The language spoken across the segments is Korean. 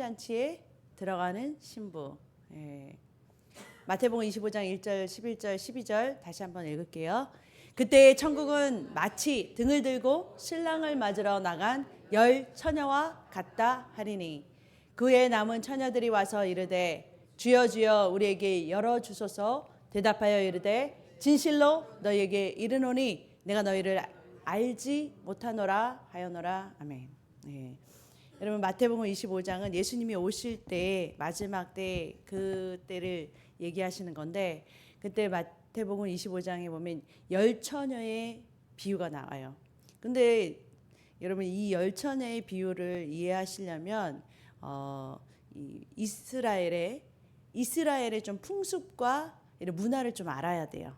혼인잔치에 들어가는 신부. 예. 마태복음 25장 1절, 11절, 12절 다시 한번 읽을게요. 그때 천국은 마치 등을 들고 신랑을 맞으러 나간 열 처녀와 같다 하리니 그의 남은 처녀들이 와서 이르되 주여 주여 우리에게 열어 주소서 대답하여 이르되 진실로 너희에게 이르노니 내가 너희를 알지 못하노라 하여노라 아멘. 예. 여러분 마태복음 25장은 예수님이 오실 때 마지막 때 그때를 얘기하시는 건데 그때 마태복음 25장에 보면 열 처녀의 비유가 나와요. 근데 여러분 이 열 처녀의 비유를 이해하시려면 어, 이 이스라엘의 이스라엘의 좀 풍습과 이런 문화를 좀 알아야 돼요.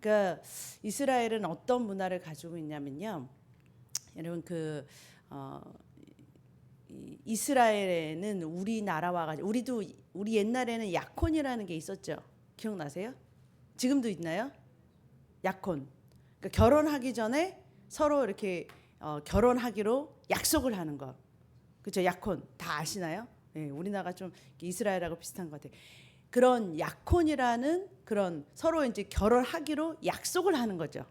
그러니까 이스라엘은 어떤 문화를 가지고 있냐면요. 여러분 그 어, 이 이스라엘에는 우리나라와 같이 우리도 우리 옛날에는 약혼이라는 게 있었죠. 기억나세요? 지금도 있나요? 약혼. 그러니까 결혼하기 전에 서로 이렇게 어, 결혼하기로 약속을 하는 거. 그렇죠? 약혼 다 아시나요? 네, 우리나라가 좀 이스라엘하고 비슷한 것 같아요. 그런 약혼이라는 그런 서로 이제 결혼하기로 약속을 하는 거죠.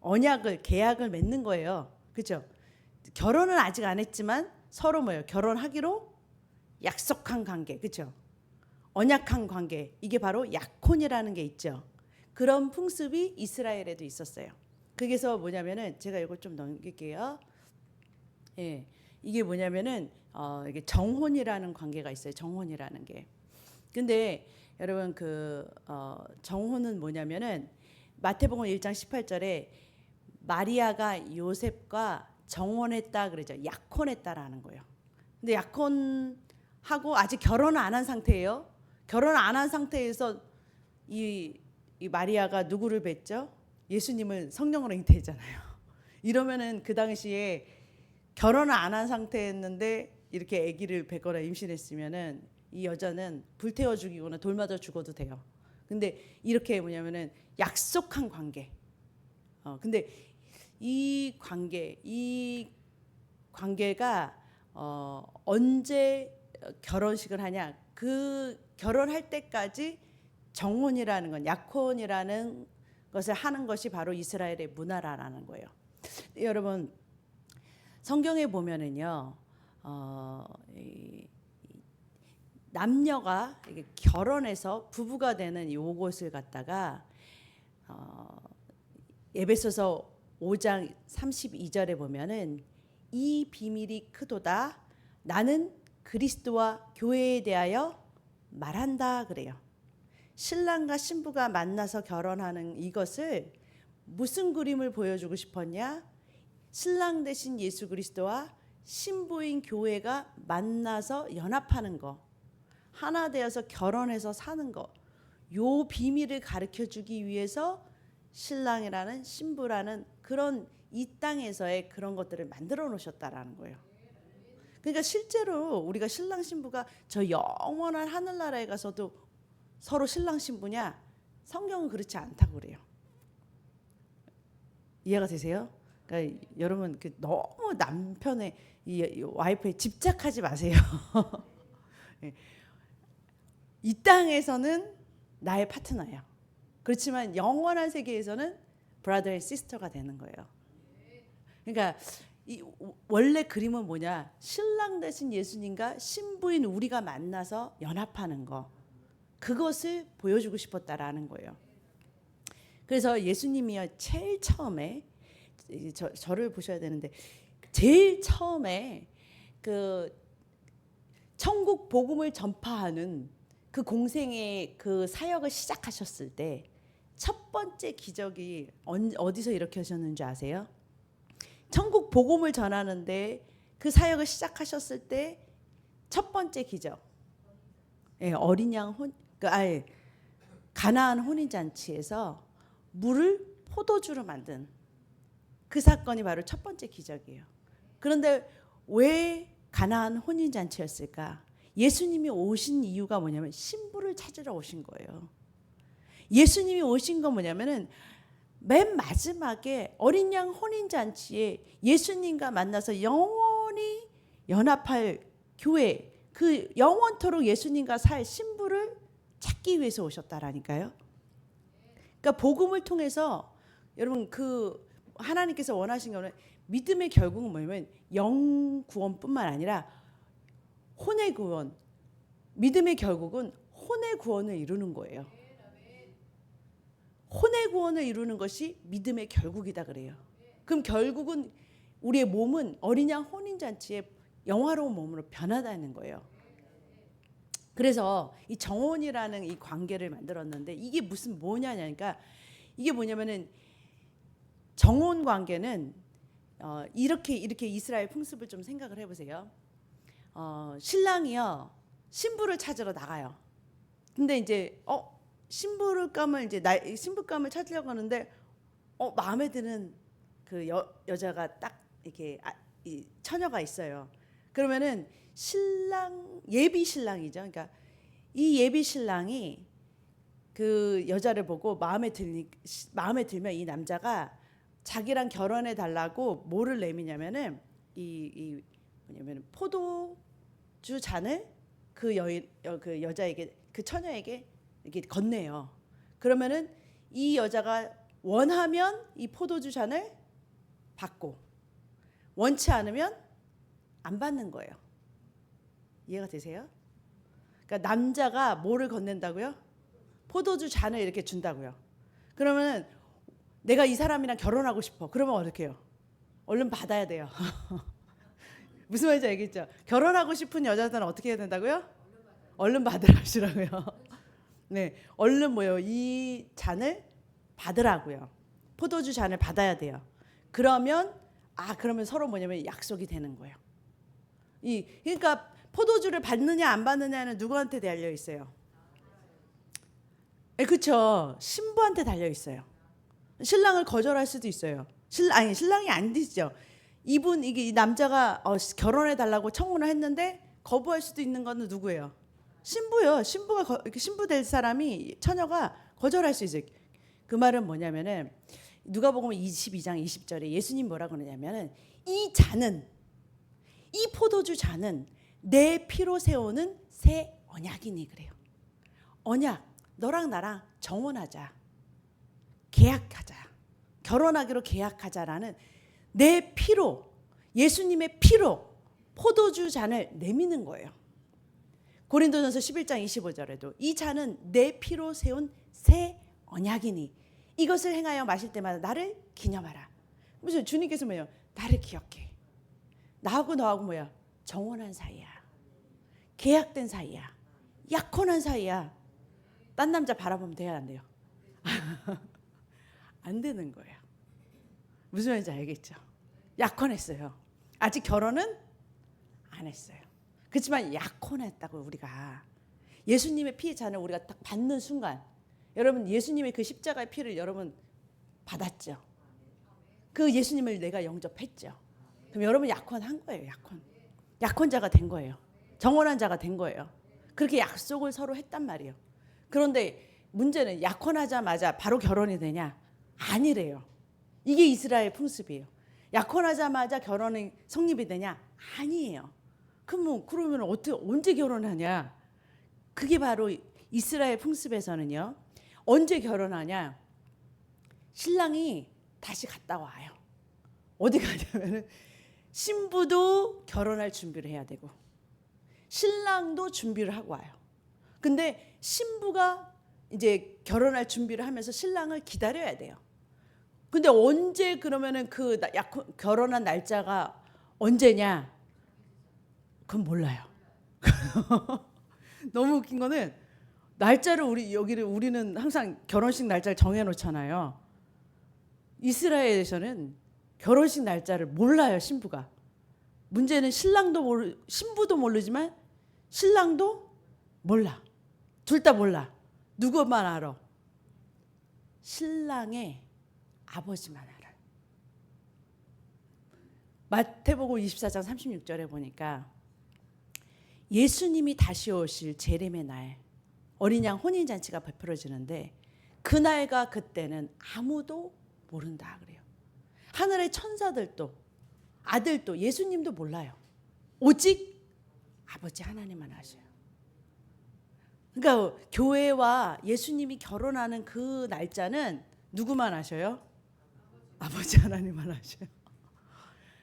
언약을 계약을 맺는 거예요. 그렇죠? 결혼은 아직 안 했지만 서로 뭐예요? 결혼하기로 약속한 관계. 그렇죠? 언약한 관계. 이게 바로 약혼이라는 게 있죠. 그런 풍습이 이스라엘에도 있었어요. 그게서 뭐냐면은 제가 이걸 좀 넘길게요. 예. 이게 뭐냐면은 어 이게 정혼이라는 관계가 있어요. 정혼이라는 게. 근데 여러분 그 어, 정혼은 뭐냐면은 마태복음 1장 18절에 마리아가 요셉과 정혼했다 그러죠. 약혼했다라는 거예요. 근데 약혼하고 아직 결혼을 안 한 상태예요. 결혼 안 한 상태에서 이, 이 마리아가 누구를 뵀죠? 예수님을 성령으로 잉태했잖아요. 이러면은 그 당시에 결혼을 안 한 상태였는데 이렇게 아기를 뵙거나 임신했으면은 이 여자는 불태워 죽이거나 돌 맞아 죽어도 돼요. 근데 이렇게 뭐냐면은 약속한 관계. 어 근데 이 관계 이 관계가 어 언제 결혼식을 하냐 그 결혼할 때까지 정혼이라는 건 약혼이라는 것을 하는 것이 바로 이스라엘의 문화라는 거예요. 여러분 성경에 보면은요, 어, 이, 남녀가 결혼해서 부부가 되는 요것을 갖다가 어, 에베소서 5장 32절에 보면은 이 비밀이 크도다 나는 그리스도와 교회에 대하여 말한다 그래요. 신랑과 신부가 만나서 결혼하는 이것을 무슨 그림을 보여주고 싶었냐? 신랑 대신 예수 그리스도와 신부인 교회가 만나서 연합하는 거. 하나 되어서 결혼해서 사는 거. 요 비밀을 가르쳐 주기 위해서 신랑이라는 신부라는 그런 이 땅에서의 그런 것들을 만들어 놓으셨다라는 거예요. 그러니까 실제로 우리가 신랑 신부가 저 영원한 하늘나라에 가서도 서로 신랑 신부냐? 성경은 그렇지 않다고 그래요. 이해가 되세요? 그러니까 여러분 그 너무 남편의 이 와이프에 집착하지 마세요. 예. 이 땅에서는 나의 파트너야. 그렇지만 영원한 세계에서는 브라더 앤 시스터가 되는 거예요. 그러니까 이 원래 그림은 뭐냐? 신랑 대신 예수님과 신부인 우리가 만나서 연합하는 거. 그것을 보여주고 싶었다라는 거예요. 그래서 예수님이요 제일 처음에 저, 저를 보셔야 되는데 제일 처음에 그 천국 복음을 전파하는 그 공생의 그 사역을 시작하셨을 때 첫 번째 기적이 어디서 이렇게 하셨는지 아세요? 천국 복음을 전하는데 그 사역을 시작하셨을 때 첫 번째 기적. 예, 어린 양 혼, 그 아예 가나안 혼인 잔치에서 물을 포도주로 만든 그 사건이 바로 첫 번째 기적이에요. 그런데 왜 가나안 혼인 잔치였을까? 예수님이 오신 이유가 뭐냐면 신부를 찾으러 오신 거예요. 예수님이 오신 건 뭐냐면은 맨 마지막에 어린 양 혼인 잔치에 예수님과 만나서 영원히 연합할 교회 그 영원토록 예수님과 살 신부를 찾기 위해서 오셨다라니까요. 그러니까 복음을 통해서 여러분 그 하나님께서 원하신 거는 믿음의 결국은 뭐냐면 영 구원뿐만 아니라 혼의 구원. 믿음의 결국은 혼의 구원을 이루는 거예요. 혼의 구원을 이루는 것이 믿음의 결국이다 그래요. 그럼 결국은 우리의 몸은 어린 양 혼인 잔치에 영화로운 몸으로 변하다는 거예요. 그래서 이 정혼이라는 이 관계를 만들었는데 이게 무슨 뭐냐니까 이게 뭐냐면은 정혼 관계는 어, 이렇게 이렇게 이스라엘 풍습을 좀 생각을 해보세요. 어, 신랑이요 신부를 찾으러 나가요. 근데 이제 어 신부를감을 이제 나, 신부감을 찾으려고 하는데 어 마음에 드는 그 여, 여자가 딱 이렇게 아, 이 처녀가 있어요. 그러면은 신랑 예비 신랑이죠. 그러니까 이 예비 신랑이 그 여자를 보고 마음에 들니 마음에 들면 이 남자가 자기랑 결혼해 달라고 뭐를 내미냐면은 이, 이 뭐냐면 포도주 잔을 그 여인 여, 그 여자에게 그 처녀에게 이렇게 건네요. 그러면은 이 여자가 원하면 이 포도주 잔을 받고 원치 않으면 안 받는 거예요. 이해가 되세요? 그러니까 남자가 뭐를 건넨다고요? 포도주 잔을 이렇게 준다고요. 그러면 내가 이 사람이랑 결혼하고 싶어. 그러면 어떻게 해요? 얼른 받아야 돼요. 무슨 말인지 알겠죠? 결혼하고 싶은 여자들은 어떻게 해야 된다고요? 얼른 받으라시라고요. 네, 얼른 뭐요? 이 잔을 받으라고요. 포도주 잔을 받아야 돼요. 그러면 아 그러면 서로 뭐냐면 약속이 되는 거예요. 이 그러니까 포도주를 받느냐 안 받느냐는 누구한테 달려 있어요? 예, 그렇죠. 신부한테 달려 있어요. 신랑을 거절할 수도 있어요. 신 아니 신랑이 안 되죠. 이분 이게 이 남자가 어, 결혼해 달라고 청혼을 했는데 거부할 수도 있는 거는 누구예요? 신부요. 신부가 신부 될 사람이 처녀가 거절할 수 있어요. 그 말은 뭐냐면은 누가 보면 22장 20절에 예수님 뭐라 그러냐면은 이 잔은 이 포도주 잔은 내 피로 세우는 새 언약이니 그래요. 언약 너랑 나랑 정혼하자. 계약하자. 결혼하기로 계약하자라는 내 피로 예수님의 피로 포도주 잔을 내미는 거예요. 고린도전서 11장 25절에도 이 잔은 내 피로 세운 새 언약이니 이것을 행하여 마실 때마다 나를 기념하라. 무슨 주님께서 뭐예요? 나를 기억해. 나하고 너하고 뭐야? 정혼한 사이야. 계약된 사이야. 약혼한 사이야. 딴 남자 바라보면 돼야 안 돼요? 안 되는 거예요. 무슨 말인지 알겠죠? 약혼했어요. 아직 결혼은 안 했어요. 그렇지만 약혼했다고 우리가 예수님의 피의 잔을 우리가 딱 받는 순간 여러분 예수님의 그 십자가의 피를 여러분 받았죠. 그 예수님을 내가 영접했죠. 그럼 여러분 약혼한 거예요. 약혼. 약혼자가 된 거예요. 정혼한 자가 된 거예요. 그렇게 약속을 서로 했단 말이에요. 그런데 문제는 약혼하자마자 바로 결혼이 되냐? 아니래요. 이게 이스라엘 풍습이에요. 약혼하자마자 결혼이 성립이 되냐? 아니에요. 그럼 뭐 그러면 어떻게 언제 결혼하냐? 그게 바로 이스라엘 풍습에서는요. 언제 결혼하냐? 신랑이 다시 갔다 와요. 어디 가냐면은 신부도 결혼할 준비를 해야 되고 신랑도 준비를 하고 와요. 근데 신부가 이제 결혼할 준비를 하면서 신랑을 기다려야 돼요. 근데 언제 그러면은 그 결혼한 날짜가 언제냐? 그건 몰라요. 너무 웃긴 거는 날짜를 우리 여기를 우리는 항상 결혼식 날짜를 정해 놓잖아요. 이스라엘에서는 결혼식 날짜를 몰라요, 신부가. 문제는 신랑도 모르 신부도 모르지만 신랑도 몰라. 둘 다 몰라. 누구만 알아? 신랑의 아버지만 알아요. 마태복음 24장 36절에 보니까 예수님이 다시 오실 재림의 날 어린 양 혼인 잔치가 베풀어지는데 그날과 그때는 아무도 모른다 그래요. 하늘의 천사들도 아들도 예수님도 몰라요. 오직 아버지 하나님만 아셔요. 그러니까 교회와 예수님이 결혼하는 그 날짜는 누구만 아셔요? 아버지 하나님만 아셔요.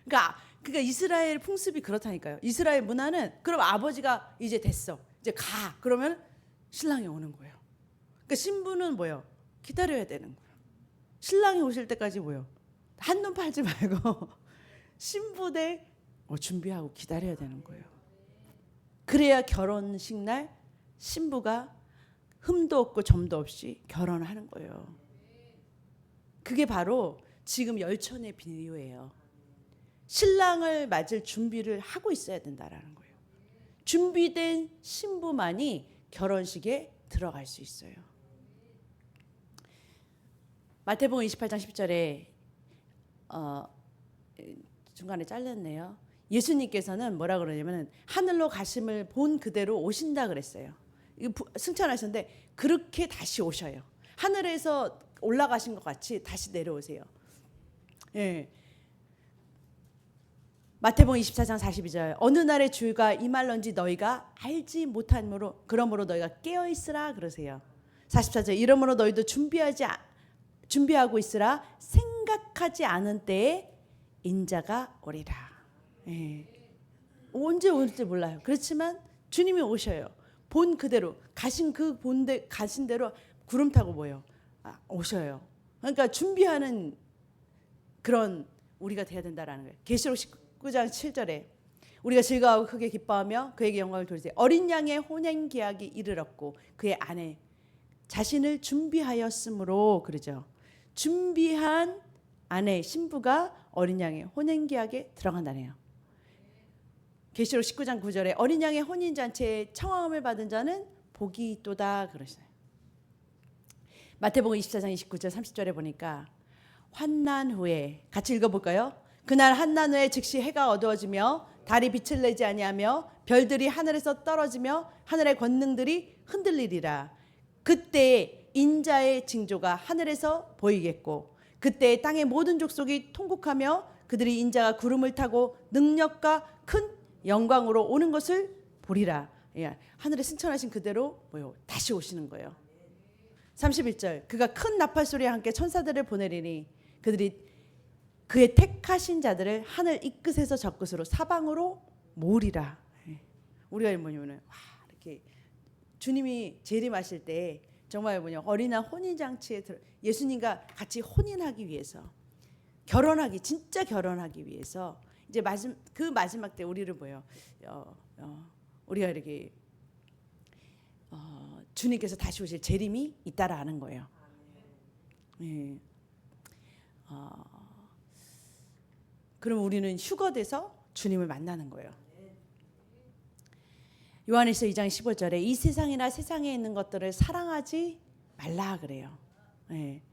그러니까 그러니까 이스라엘 풍습이 그렇다니까요. 이스라엘 문화는 그럼 아버지가 이제 됐어. 이제 가. 그러면 신랑이 오는 거예요. 그러니까 신부는 뭐요? 기다려야 되는 거예요. 신랑이 오실 때까지 뭐요? 한눈 팔지 말고 신부대 어, 준비하고 기다려야 되는 거예요. 그래야 결혼식 날 신부가 흠도 없고 점도 없이 결혼을 하는 거예요. 그게 바로 지금 열천의 비유예요. 신랑을 맞을 준비를 하고 있어야 된다라는 거예요. 준비된 신부만이 결혼식에 들어갈 수 있어요. 마태복음 28장 10절에 어, 중간에 잘렸네요. 예수님께서는 뭐라 그러냐면 하늘로 가심을 본 그대로 오신다 그랬어요. 승천하셨는데 그렇게 다시 오셔요. 하늘에서 올라가신 것 같이 다시 내려오세요. 예. 마태복음 24장 42절 어느 날의 주가 임할런지 너희가 알지 못하므로 그러므로 너희가 깨어 있으라 그러세요. 44절 이러므로 너희도 준비하지 아- 준비하고 있으라 생각하지 않은 때에 인자가 오리라. 예. 언제 올지 몰라요. 그렇지만 주님이 오셔요. 본 그대로 가신 그 본대 가신 대로 구름 타고 뭐요? 아, 오셔요. 그러니까 준비하는 그런 우리가 돼야 된다라는 거예요. 계시록 19장 7절에 우리가 즐거워하고 크게 기뻐하며 그에게 영광을 돌리세 어린 양의 혼행 계약이 이르렀고 그의 아내 자신을 준비하였으므로 그러죠. 준비한 아내 신부가 어린 양의 혼행 계약에 들어간다네요. 계시록 19장 9절에 어린 양의 혼인 잔치에 청함을 받은 자는 복이 있도다 그러시나요. 마태복음 24장 29절 30절에 보니까 환난 후에 같이 읽어 볼까요? 그날 후에 즉시 해가 어두워지며 달이 빛을 내지 아니하며 별들이 하늘에서 떨어지며 하늘의 권능들이 흔들리리라. 그때 인자의 징조가 하늘에서 보이겠고 그때 땅의 모든 족속이 통곡하며 그들이 인자가 구름을 타고 능력과 큰 영광으로 오는 것을 보리라. 예, 하늘에 승천하신 그대로 뭐요? 다시 오시는 거예요. 31절 그가 큰 나팔 소리와 함께 천사들을 보내리니 그들이 그의 택하신 자들을 하늘 이 끝에서 저 끝으로 사방으로. 예. 우리가 뭐냐면은 와 이렇게 주님이 재림하실 때 정말 뭐냐 어린아 혼인 장치에 들어 예수님과 같이 혼인하기 위해서 결혼하기 진짜 결혼하기 위해서 이제 마지막 그 마지막 때 우리를 뭐요 어, 어, 우리가 이렇게 어, 주님께서 다시 오실 재림이 있다라는 거예요. 예. 어, 그럼 우리는 휴거 돼서 주님을 만나는 거예요. 요한일서 2장 15절에 이 세상이나 세상에 있는 것들을 사랑하지 말라 그래요. 예.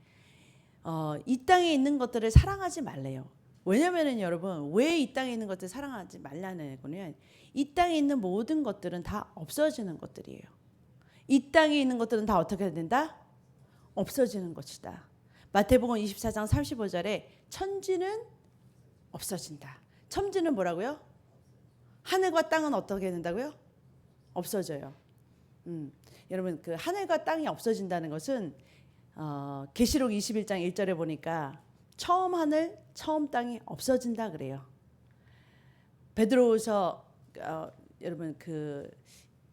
어, 이 땅에 있는 것들을 사랑하지 말래요. 왜냐면은 여러분 왜 이 땅에 있는 것들 사랑하지 말라는 거는 이 땅에 있는 모든 것들은 다 없어지는 것들이에요. 이 땅에 있는 것들은 다 어떻게 된다? 없어지는 것이다. 마태복음 24장 35절에 천지는 없어진다. 천지는 뭐라고요? 하늘과 땅은 어떻게 된다고요? 없어져요. 음, 여러분 그 하늘과 땅이 없어진다는 것은 어, 계시록 21장 1절에 보니까 처음 하늘, 처음 땅이 없어진다 그래요. 베드로후서 어, 여러분 그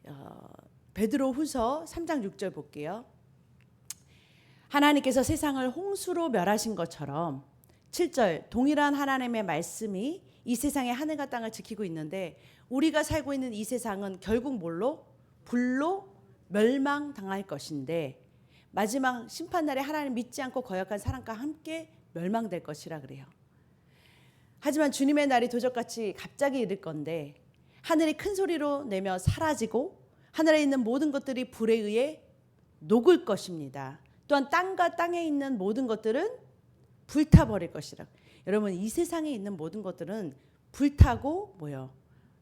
어, 베드로후서 3장 6절 볼게요. 하나님께서 세상을 홍수로 멸하신 것처럼 7절 동일한 하나님의 말씀이 이 세상의 하늘과 땅을 지키고 있는데 우리가 살고 있는 이 세상은 결국 뭘로 불로 멸망당할 것인데 마지막 심판 날에 하나님 믿지 않고 거역한 사람과 함께 멸망될 것이라 그래요. 하지만 주님의 날이 도적같이 갑자기 이를 건데 하늘이 큰 소리로 내며 사라지고 하늘에 있는 모든 것들이 불에 의해 녹을 것입니다. 또한 땅과 땅에 있는 모든 것들은 불타버릴 것이라. 여러분 이 세상에 있는 모든 것들은 불타고 뭐요?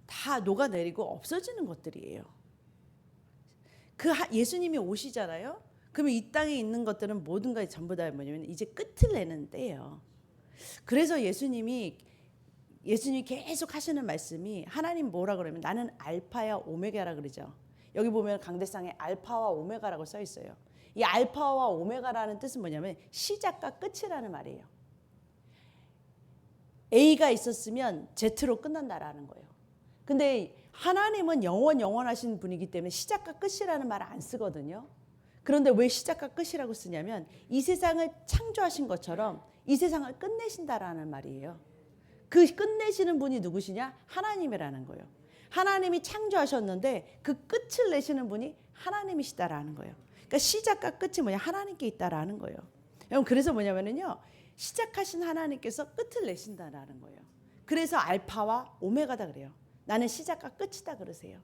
다 녹아내리고 없어지는 것들이에요. 그 하- 예수님이 오시잖아요. 그러면 이 땅에 있는 것들은 모든 것이 전부 다 뭐냐면 이제 끝을 내는 때예요. 그래서 예수님이 예수님이 계속 하시는 말씀이 하나님 뭐라 그러면 나는 알파야 오메가라 그러죠. 여기 보면 강대상에 알파와 오메가라고 써 있어요. 이 알파와 오메가라는 뜻은 뭐냐면 시작과 끝이라는 말이에요. A가 있었으면 Z로 끝난다라는 거예요. 근데 하나님은 영원 영원하신 분이기 때문에 시작과 끝이라는 말을 안 쓰거든요. 그런데 왜 시작과 끝이라고 쓰냐면 이 세상을 창조하신 것처럼 이 세상을 끝내신다라는 말이에요. 그 끝내시는 분이 누구시냐? 하나님이라는 거예요. 하나님이 창조하셨는데 그 끝을 내시는 분이 하나님이시다라는 거예요. 그러니까 시작과 끝이 뭐냐? 하나님께 있다라는 거예요. 여러분 그래서 뭐냐면은요. 시작하신 하나님께서 끝을 내신다라는 거예요. 그래서 알파와 오메가다 그래요. 나는 시작과 끝이다 그러세요.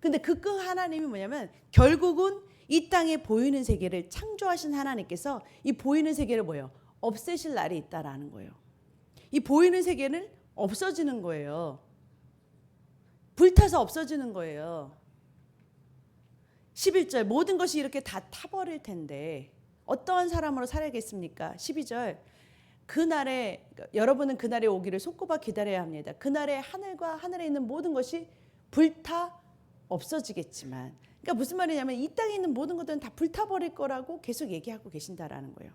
근데 그 끝 하나님이 뭐냐면 결국은 이 땅에 보이는 세계를 창조하신 하나님께서 이 보이는 세계를 뭐예요? 없애실 날이 있다라는 거예요. 이 보이는 세계는 없어지는 거예요. 불타서 없어지는 거예요. 11절 모든 것이 이렇게 다 타버릴 텐데 어떠한 사람으로 살아야겠습니까? 12절 그날에 여러분은 그날에 오기를 손꼽아 기다려야 합니다. 그날에 하늘과 하늘에 있는 모든 것이 불타 없어지겠지만 그러니까 무슨 말이냐면 이 땅에 있는 모든 것들은 다 불타버릴 거라고 계속 얘기하고 계신다라는 거예요.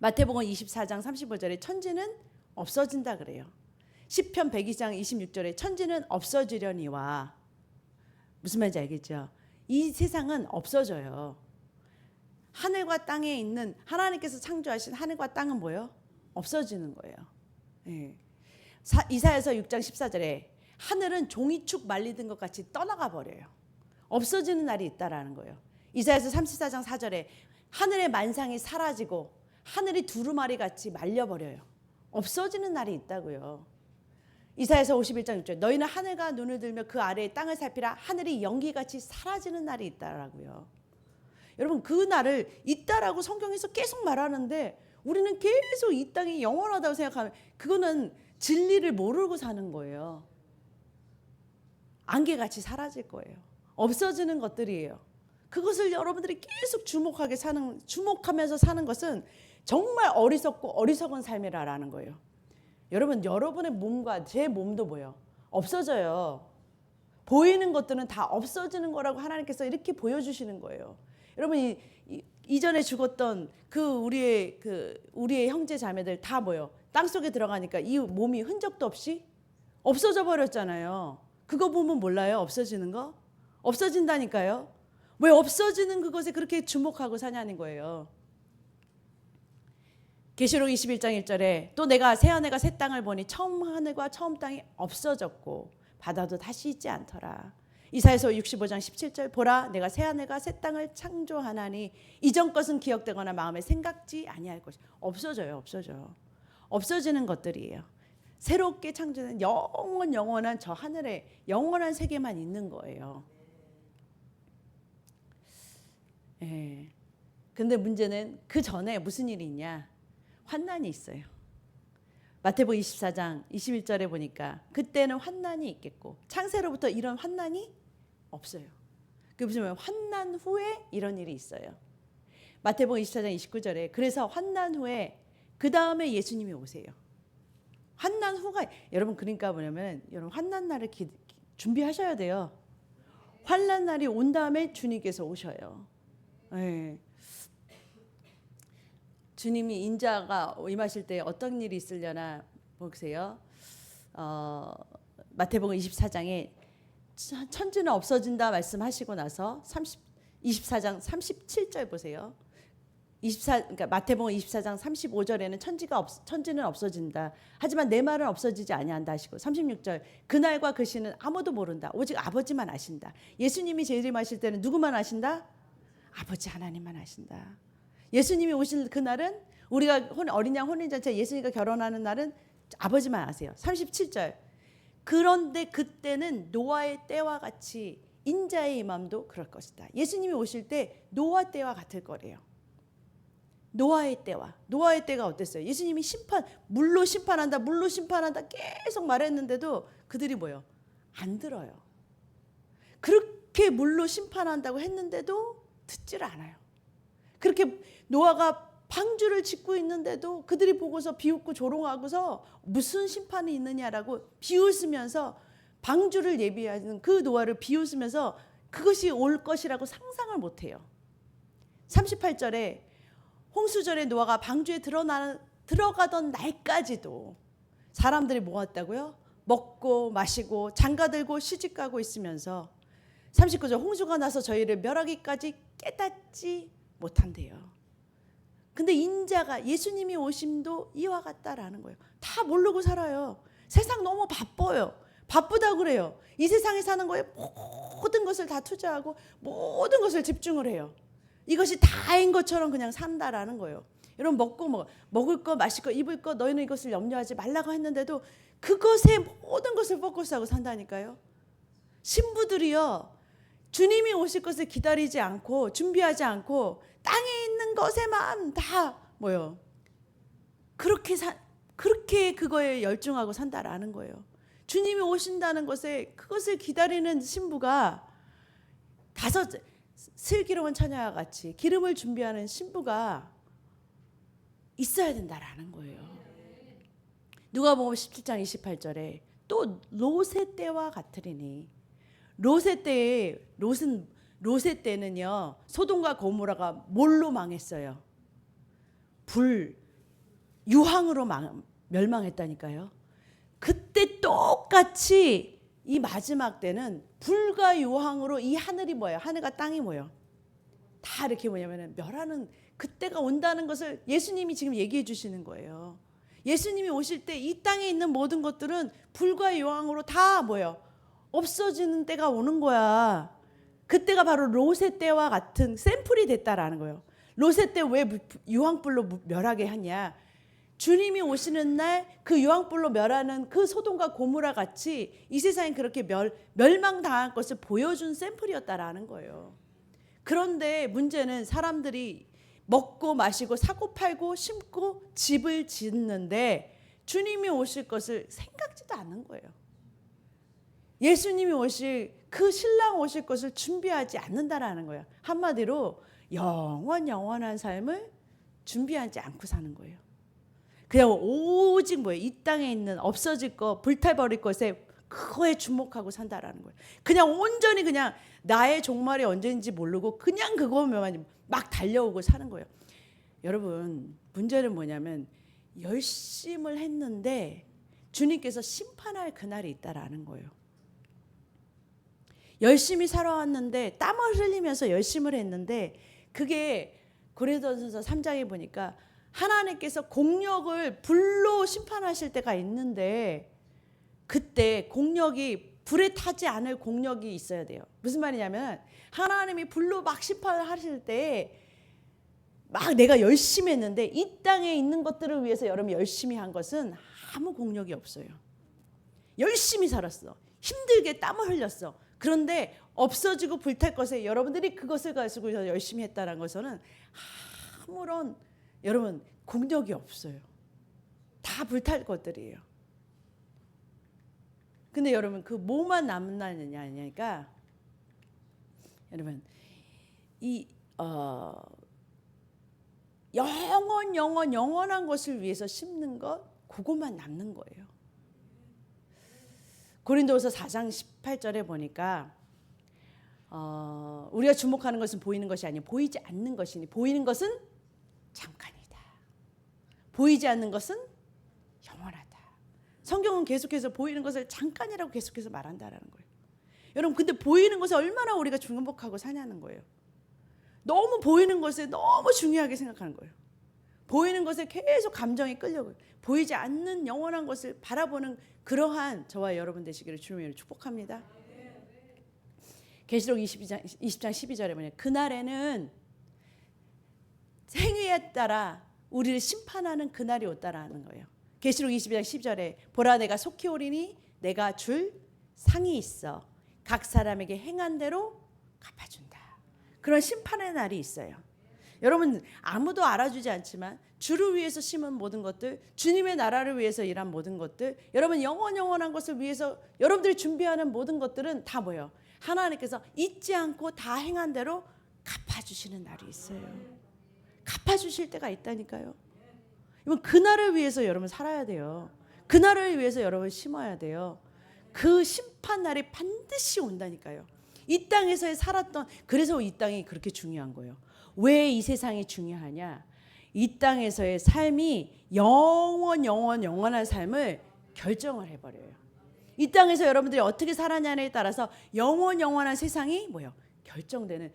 마태복음 24장 35절에 천지는 없어진다 그래요. 시편 102장 26절에 천지는 없어지려니와 무슨 말인지 알겠죠? 이 세상은 없어져요. 하늘과 땅에 있는 하나님께서 창조하신 하늘과 땅은 뭐예요? 없어지는 거예요. 예. 사, 이사야서 6장 14절에 하늘은 종이축 말리던 것 같이 떠나가 버려요. 없어지는 날이 있다라는 거예요. 이사야서 34장 4절에 하늘의 만상이 사라지고 하늘이 두루마리 같이 말려 버려요. 없어지는 날이 있다고요. 이사야서 51장 6절 너희는 하늘과 눈을 들며 그 아래의 땅을 살피라 하늘이 연기같이 사라지는 날이 있다라고요. 여러분 그 날을 있다라고 성경에서 계속 말하는데 우리는 계속 이 땅이 영원하다고 생각하면 그거는 진리를 모르고 사는 거예요. 안개같이 사라질 거예요. 없어지는 것들이에요. 그것을 여러분들이 계속 주목하게 사는 주목하면서 사는 것은 정말 어리석고 어리석은 삶이라라는 거예요. 여러분 여러분의 몸과 제 몸도 뭐예요? 없어져요. 보이는 것들은 다 없어지는 거라고 하나님께서 이렇게 보여주시는 거예요. 여러분 이, 이 이전에 죽었던 그 우리의 그 우리의 형제 자매들 다 뭐요? 땅 속에 들어가니까 이 몸이 흔적도 없이 없어져 버렸잖아요. 그거 보면 몰라요? 없어지는 거? 없어진다니까요. 왜 없어지는 그것에 그렇게 주목하고 사냐는 거예요. 계시록 21장 1절에 또 내가 새 하늘과 새 땅을 보니 처음 하늘과 처음 땅이 없어졌고 바다도 다시 있지 않더라. 이사에서 65장 17절 보라 내가 새 하늘과 새 땅을 창조하나니 이전 것은 기억되거나 마음에 생각지 아니할 것이 없어져요. 없어져. 없어지는 것들이에요. 새롭게 창조된 영원 영원한 저 하늘에 영원한 세계만 있는 거예요. 예. 근데 문제는 그 전에 무슨 일이 있냐? 환난이 있어요. 마태복음 24장 21절에 보니까 그때는 환난이 있겠고 창세로부터 이런 환난이 없어요. 그 무슨 환난 후에 이런 일이 있어요. 마태복음 24장 29절에 그래서 환난 후에 그 다음에 예수님이 오세요. 환난 후가 여러분 그러니까 뭐냐면 여러분 환난 날을 기, 준비하셔야 돼요. 환난 날이 온 다음에 주님께서 오셔요. 네. 주님이 인자가 임하실 때 어떤 일이 있으려나 보세요. 어, 마태복음 24장에 천지는 없어진다 말씀하시고 나서 30, 24장 37절 보세요. 24 그러니까 마태복음 24장 35절에는 천지가 없, 천지는 없어진다. 하지만 내 말은 없어지지 아니한다 하시고 36절 그 날과 그 시는 아무도 모른다. 오직 아버지만 아신다. 예수님이 재림하실 때는 누구만 아신다? 아버지 하나님만 아신다. 예수님이 오실 그날은 우리가 어린 양 혼인잔치 예수님과 결혼하는 날은 아버지만 아세요. 37절. 그런데 그때는 노아의 때와 같이 인자의 임함도 그럴 것이다. 예수님이 오실 때 노아 때와 같을 거래요. 노아의 때와 노아의 때가 어땠어요? 예수님이 심판 물로 심판한다, 물로 심판한다 계속 말했는데도 그들이 뭐요? 안 들어요. 그렇게 물로 심판한다고 했는데도 듣지를 않아요. 그렇게 노아가 방주를 짓고 있는데도 그들이 보고서 비웃고 조롱하고서 무슨 심판이 있느냐라고 비웃으면서 방주를 예비하는 그 노아를 비웃으면서 그것이 올 것이라고 상상을 못 해요. 38절에 홍수절에 노아가 방주에 들어나, 들어가던 날까지도 사람들이 모았다고요? 먹고 마시고 장가 들고 시집 가고 있으면서 39절 홍수가 나서 저희를 멸하기까지 깨닫지 못한대요. 근데 인자가 예수님이 오심도 이와 같다라는 거예요. 다 모르고 살아요. 세상 너무 바빠요. 바쁘다 그래요. 이 세상에 사는 거에 모든 것을 다 투자하고 모든 것을 집중을 해요. 이것이 다인 것처럼 그냥 산다라는 거예요. 여러분 먹고 뭐 먹을 거 마실 거 입을 거 너희는 이것을 염려하지 말라고 했는데도 그것에 모든 것을 포커스하고 산다니까요. 신부들이요. 주님이 오실 것을 기다리지 않고 준비하지 않고 땅에 있는 것에만 다 뭐요. 그렇게 사, 그렇게 그거에 열중하고 산다라는 거예요. 주님이 오신다는 것에 그것을 기다리는 신부가 다섯 슬기로운 처녀와 같이 기름을 준비하는 신부가 있어야 된다라는 거예요. 누가 보면 17장 28절에 또 롯의 때와 같으리니 롯의 때에 롯은 롯의 때는요 소돔과 고모라가 뭘로 망했어요? 불 유황으로 망, 멸망했다니까요. 그때 똑같이 이 마지막 때는 불과 유황으로 이 하늘이 뭐예요? 하늘과 땅이 뭐예요? 다 이렇게 뭐냐면은 멸하는 그때가 온다는 것을 예수님이 지금 얘기해 주시는 거예요. 예수님이 오실 때 이 땅에 있는 모든 것들은 불과 유황으로 다 뭐예요? 없어지는 때가 오는 거야. 그때가 바로 롯의 때와 같은 샘플이 됐다라는 거예요. 롯의 때왜 유황불로 멸하게 하냐? 주님이 오시는 날 그 유황불로 멸하는 그 소돔과 고무라 같이 이 세상에 그렇게 멸, 멸망당한 것을 보여준 샘플이었다라는 거예요. 그런데 문제는 사람들이 먹고 마시고 사고 팔고 심고 집을 짓는데 주님이 오실 것을 생각지도 않는 거예요. 예수님이 오실 그 신랑 오실 것을 준비하지 않는다라는 거예요. 한마디로 영원 영원한 삶을 준비하지 않고 사는 거예요. 그냥 오직 뭐예요? 이 땅에 있는 없어질 거, 불타버릴 것에 그거에 주목하고 산다라는 거예요. 그냥 온전히 그냥 나의 종말이 언제인지 모르고 그냥 그거만 막 달려오고 사는 거예요. 여러분, 문제는 뭐냐면 열심을 했는데 주님께서 심판할 그날이 있다라는 거예요. 열심히 살아왔는데 땀을 흘리면서 열심을 했는데 그게 고린도전서 3장에 보니까 하나님께서 공력을 불로 심판하실 때가 있는데 그때 공력이 불에 타지 않을 공력이 있어야 돼요. 무슨 말이냐면 하나님이 불로 막 심판을 하실 때 막 내가 열심히 했는데 이 땅에 있는 것들을 위해서 여러분이 열심히 한 것은 아무 공력이 없어요. 열심히 살았어. 힘들게 땀을 흘렸어. 그런데 없어지고 불탈 것에 여러분들이 그것을 가지고 열심히 했다는 것은 아무런 여러분 공력이 없어요. 다 불탈 것들이에요. 근데 여러분 그 뭐만 남느냐 하니까 여러분 이 어, 영원 영원 영원한 것을 위해서 심는 것 그것만 남는 거예요. 고린도서 4장 18절에 보니까 어, 우리가 주목하는 것은 보이는 것이 아니요 보이지 않는 것이니 보이는 것은 잠깐이다. 보이지 않는 것은 영원하다. 성경은 계속해서 보이는 것을 잠깐이라고 계속해서 말한다라는 거예요. 여러분 근데 보이는 것에 얼마나 우리가 주목하고 사냐는 거예요. 너무 보이는 것에 너무 중요하게 생각하는 거예요. 보이는 것에 계속 감정이 끌려고 보이지 않는 영원한 것을 바라보는 그러한 저와 여러분 되시기를 주님으로 축복합니다. 계시록 22장 20장 12절에 보면 그날에는 생위에 따라 우리를 심판하는 그날이 왔다라는 거예요. 계시록 22장 10절에 보라 내가 속히 오리니 내가 줄 상이 있어 각 사람에게 행한 대로 갚아준다. 그런 심판의 날이 있어요. 여러분 아무도 알아주지 않지만 주를 위해서 심은 모든 것들, 주님의 나라를 위해서 일한 모든 것들, 여러분 영원 영원한 것을 위해서 여러분들이 준비하는 모든 것들은 다 뭐요? 하나님께서 잊지 않고 다 행한 대로 갚아 주시는 날이 있어요. 갚아 주실 때가 있다니까요. 이건 그날을 위해서 여러분 살아야 돼요. 그날을 위해서 여러분 심어야 돼요. 그 심판 날이 반드시 온다니까요. 이 땅에서의 살았던 그래서 이 땅이 그렇게 중요한 거예요. 왜 이 세상이 중요하냐? 이 땅에서의 삶이 영원 영원 영원한 삶을 결정을 해버려요. 이 땅에서 여러분들이 어떻게 살았냐에 따라서 영원 영원한 세상이 뭐요? 결정되는.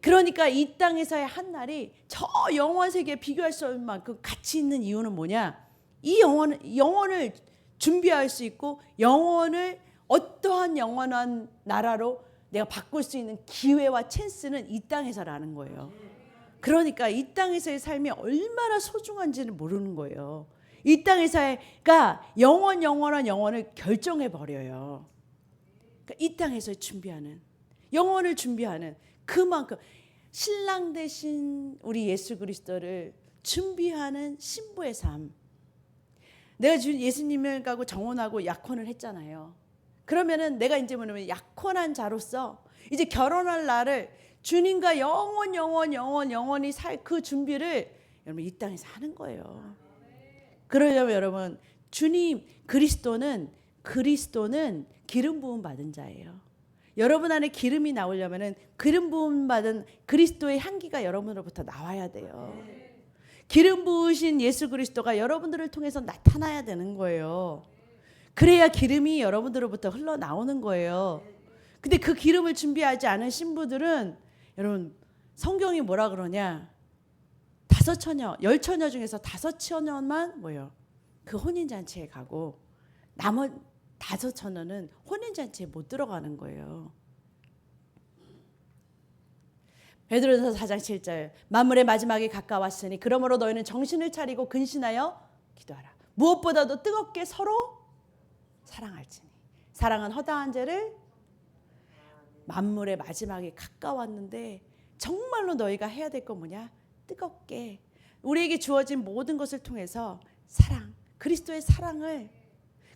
그러니까 이 땅에서의 한 날이 저 영원 세계에 비교할 수 없는 만큼 가치 있는 이유는 뭐냐? 이 영원 영원을 준비할 수 있고 영원을 어떠한 영원한 나라로 내가 바꿀 수 있는 기회와 찬스는 이 땅에서라는 거예요. 그러니까 이 땅에서의 삶이 얼마나 소중한지를 모르는 거예요. 이 땅에서가 영원 영원한 영원을 결정해 버려요. 그러니까 이 땅에서 준비하는 영원을 준비하는 그만큼 신랑 대신 우리 예수 그리스도를 준비하는 신부의 삶. 내가 주 예수님을 가고 정혼하고 약혼을 했잖아요. 그러면은 내가 이제 뭐냐면 약혼한 자로서 이제 결혼할 날을 주님과 영원 영원 영원 영원히 살 그 준비를 여러분 이 땅에서 하는 거예요. 그러려면 여러분 주님 그리스도는 그리스도는 기름 부음 받은 자예요. 여러분 안에 기름이 나오려면은 기름 부음 받은 그리스도의 향기가 여러분으로부터 나와야 돼요. 기름 부으신 예수 그리스도가 여러분들을 통해서 나타나야 되는 거예요. 그래야 기름이 여러분들로부터 흘러 나오는 거예요. 근데 그 기름을 준비하지 않은 신부들은 여러분 성경이 뭐라 그러냐? 다섯 처녀, 열 처녀 중에서 다섯 처녀만 뭐요? 그 혼인 잔치에 가고 나머지 다섯 처녀는 혼인 잔치에 못 들어가는 거예요. 베드로서 4장 7절 만물의 마지막이 가까웠으니 그러므로 너희는 정신을 차리고 근신하여 기도하라. 무엇보다도 뜨겁게 서로 사랑할지니 사랑은 허다한 죄를 만물의 마지막이 가까웠는데 정말로 너희가 해야 될 건 뭐냐? 뜨겁게 우리에게 주어진 모든 것을 통해서 사랑, 그리스도의 사랑을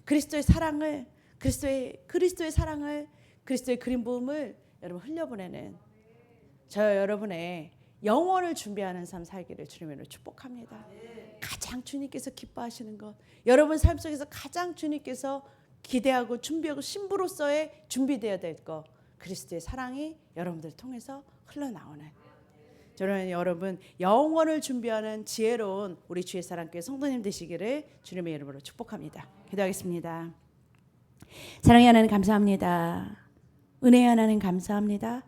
그리스도의 사랑을 그리스도의 그리스도의 사랑을 그리스도의 그림 부음을 여러분 흘려보내는 저 여러분의 영원을 준비하는 삶 살기를 주님으로 축복합니다. 가장 주님께서 기뻐하시는 것, 여러분 삶 속에서 가장 주님께서 기대하고 준비하고 신부로서의 준비되어야 될 것, 그리스도의 사랑이 여러분들 통해서 흘러나오는. 저는 여러분 영원을 준비하는 지혜로운 우리 주의 사랑교회 성도님 되시기를 주님의 이름으로 축복합니다. 기도하겠습니다. 사랑의 하나님 감사합니다. 은혜의 하나님 감사합니다.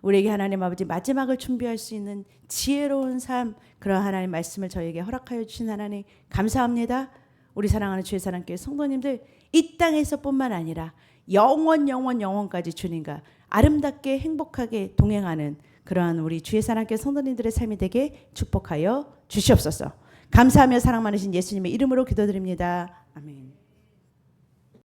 우리에게 하나님 아버지 마지막을 준비할 수 있는 지혜로운 삶 그런 하나님 말씀을 저에게 허락하여 주신 하나님 감사합니다. 우리 사랑하는 주의 사랑교회 성도님들 이 땅에서뿐만 아니라 영원 영원 영원까지 주님과 아름답게 행복하게 동행하는 그러한 우리 주의 사랑교회 성도님들의 삶이 되게 축복하여 주시옵소서. 감사하며 사랑 많으신 예수님의 이름으로 기도드립니다. 아멘.